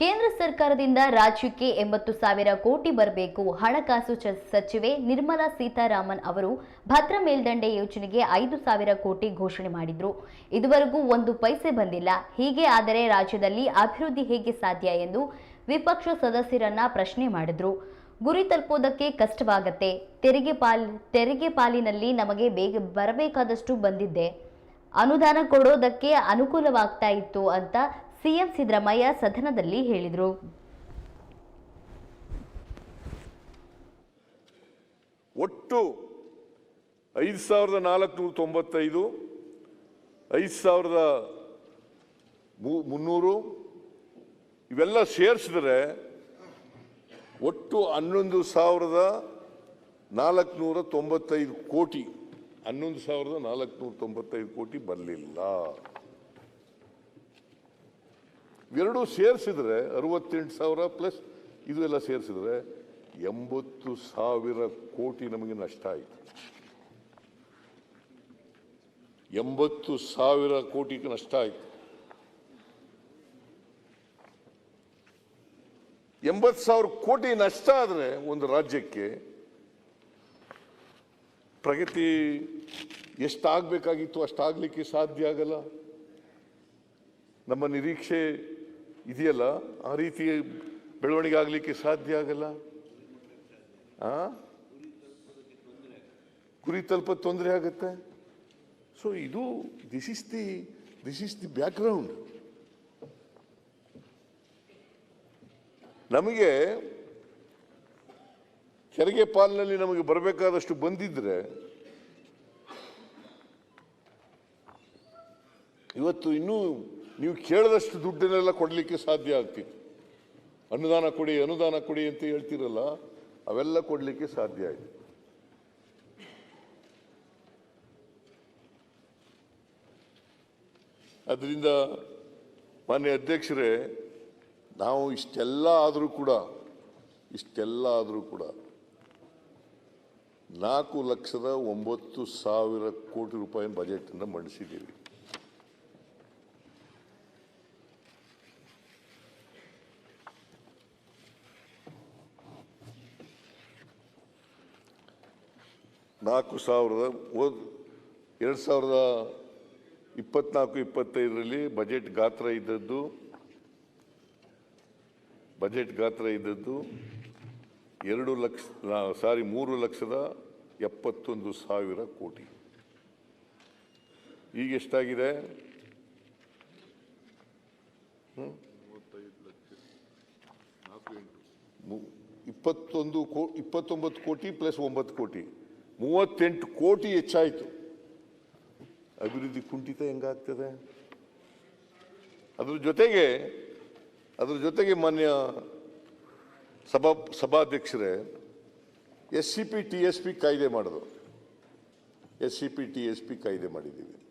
ಕೇಂದ್ರ ಸರ್ಕಾರದಿಂದ ರಾಜ್ಯಕ್ಕೆ ಎಂಬತ್ತು ಸಾವಿರ ಕೋಟಿ ಬರಬೇಕು. ಹಣಕಾಸು ಸಚಿವೆ ನಿರ್ಮಲಾ ಸೀತಾರಾಮನ್ ಅವರು ಭದ್ರಾ ಮೇಲ್ದಂಡೆ ಯೋಜನೆಗೆ ಐದು ಸಾವಿರ ಕೋಟಿ ಘೋಷಣೆ ಮಾಡಿದ್ರು. ಇದುವರೆಗೂ ಒಂದು ಪೈಸೆ ಬಂದಿಲ್ಲ. ಹೀಗೆ ಆದರೆ ರಾಜ್ಯದಲ್ಲಿ ಅಭಿವೃದ್ಧಿ ಹೇಗೆ ಸಾಧ್ಯ ಎಂದು ವಿಪಕ್ಷ ಸದಸ್ಯರನ್ನ ಪ್ರಶ್ನೆ ಮಾಡಿದ್ರು. ಗುರಿ ತಲುಪೋದಕ್ಕೆ ಕಷ್ಟವಾಗತ್ತೆ. ತೆರಿಗೆ ಪಾಲ್, ತೆರಿಗೆ ಪಾಲಿನಲ್ಲಿ ನಮಗೆ ಬೇಗ ಬರಬೇಕಾದಷ್ಟು ಬಂದಿದ್ದೆ ಅನುದಾನ ಕೊಡೋದಕ್ಕೆ ಅನುಕೂಲವಾಗ್ತಾ ಇತ್ತು ಅಂತ ಸಿಎಂ ಸಿದ್ದರಾಮಯ್ಯ ಸದನದಲ್ಲಿ ಹೇಳಿದರು. ಒಟ್ಟು ಐದು ಸಾವಿರದ ನಾಲ್ಕುನೂರ ತೊಂಬತ್ತೈದು ಐದು ಸಾವಿರದ ಮುನ್ನೂರು ಇವೆಲ್ಲ ಸೇರಿಸಿದ್ರೆ ಒಟ್ಟು ಹನ್ನೊಂದು ಸಾವಿರದ ನಾಲ್ಕುನೂರ ತೊಂಬತ್ತೈದು ಕೋಟಿ. ಹನ್ನೊಂದು ಸಾವಿರದ ನಾಲ್ಕುನೂರ ತೊಂಬತ್ತೈದು ಕೋಟಿ ಬರಲಿಲ್ಲ. ಇವೆರಡೂ ಸೇರಿಸಿದ್ರೆ ಅರವತ್ತೆಂಟು ಸಾವಿರ ಪ್ಲಸ್ ಇದು ಎಲ್ಲ ಸೇರಿಸಿದ್ರೆ ಎಂಬತ್ತು ಸಾವಿರ ಕೋಟಿ ನಮಗೆ ನಷ್ಟ ಆಯಿತು. ಎಂಬತ್ತು ಸಾವಿರ ಕೋಟಿಗೆ ನಷ್ಟ ಆಯಿತು. ಎಂಬತ್ತು ಸಾವಿರ ಕೋಟಿ ನಷ್ಟ ಆದರೆ ಒಂದು ರಾಜ್ಯಕ್ಕೆ ಪ್ರಗತಿ ಎಷ್ಟಾಗಬೇಕಾಗಿತ್ತು ಅಷ್ಟಾಗಲಿಕ್ಕೆ ಸಾಧ್ಯ ಆಗಲ್ಲ. ನಮ್ಮ ನಿರೀಕ್ಷೆ ಇದೆಯಲ್ಲ? ಆ ರೀತಿ ಬೆಳವಣಿಗೆ ಆಗಲಿಕ್ಕೆ ಸಾಧ್ಯ ಆಗಲ್ಲ? ಆ? ಗುರಿ ತಲುಪ ತೊಂದರೆ ಆಗುತ್ತೆ? ಸೊ ಇದು this is the this is the background ನಮಗೆ ಕೆರೆಗೆ ಪಾಲಿನಲ್ಲಿ ನಮಗೆ ಬರಬೇಕಾದಷ್ಟು ಬಂದಿದ್ರೆ, ಇವತ್ತು ಇನ್ನೂ ನೀವು ಕೇಳದಷ್ಟು ದುಡ್ಡನ್ನೆಲ್ಲ ಕೊಡಲಿಕ್ಕೆ ಸಾಧ್ಯ ಆಗ್ತಿತ್ತು. ಅನುದಾನ ಕೊಡಿ ಅನುದಾನ ಕೊಡಿ ಅಂತ ಹೇಳ್ತಿರಲ್ಲ, ಅವೆಲ್ಲ ಕೊಡಲಿಕ್ಕೆ ಸಾಧ್ಯ ಆಯಿತು. ಅದರಿಂದ ಮಾನ್ಯ ಅಧ್ಯಕ್ಷರೇ, ನಾವು ಇಷ್ಟೆಲ್ಲ ಆದರೂ ಕೂಡ, ಇಷ್ಟೆಲ್ಲ ಆದರೂ ಕೂಡ, ನಾಲ್ಕು ಲಕ್ಷದ ಒಂಬತ್ತು ಸಾವಿರ ಕೋಟಿ ರೂಪಾಯಿ ಬಜೆಟನ್ನು ಮಂಡಿಸಿದ್ದೀವಿ. ನಾಲ್ಕು ಸಾವಿರದ ಹೋದ್ ಎರಡು ಸಾವಿರದ ಇಪ್ಪತ್ನಾಲ್ಕು, ಇಪ್ಪತ್ತೈದರಲ್ಲಿ ಬಜೆಟ್ ಗಾತ್ರ ಇದ್ದದ್ದು, ಬಜೆಟ್ ಗಾತ್ರ ಇದ್ದದ್ದು ಎರಡು ಲಕ್ಷ ಸಾರಿ, ಮೂರು ಲಕ್ಷದ ಎಪ್ಪತ್ತೊಂದು ಸಾವಿರ ಕೋಟಿ. ಈಗ ಎಷ್ಟಾಗಿದೆ? ಇಪ್ಪತ್ತೊಂದು ಕೋ, ಇಪ್ಪತ್ತೊಂಬತ್ತು ಕೋಟಿ ಪ್ಲಸ್ ಒಂಬತ್ತು ಕೋಟಿ. ಮೂವತ್ತೆಂಟು ಕೋಟಿ ಹೆಚ್ಚಾಯಿತು. ಅಭಿವೃದ್ಧಿ ಕುಂಠಿತ ಹೆಂಗಾಗ್ತದೆ? ಅದ್ರ ಜೊತೆಗೆ ಅದ್ರ ಜೊತೆಗೆ ಮಾನ್ಯ ಸಭಾ ಸಭಾಧ್ಯಕ್ಷರೇ S C P T S P ಕಾಯ್ದೆ ಮಾಡಿದ್ರು. S C P T S P ಕಾಯ್ದೆ ಮಾಡಿದ್ದೀವಿ.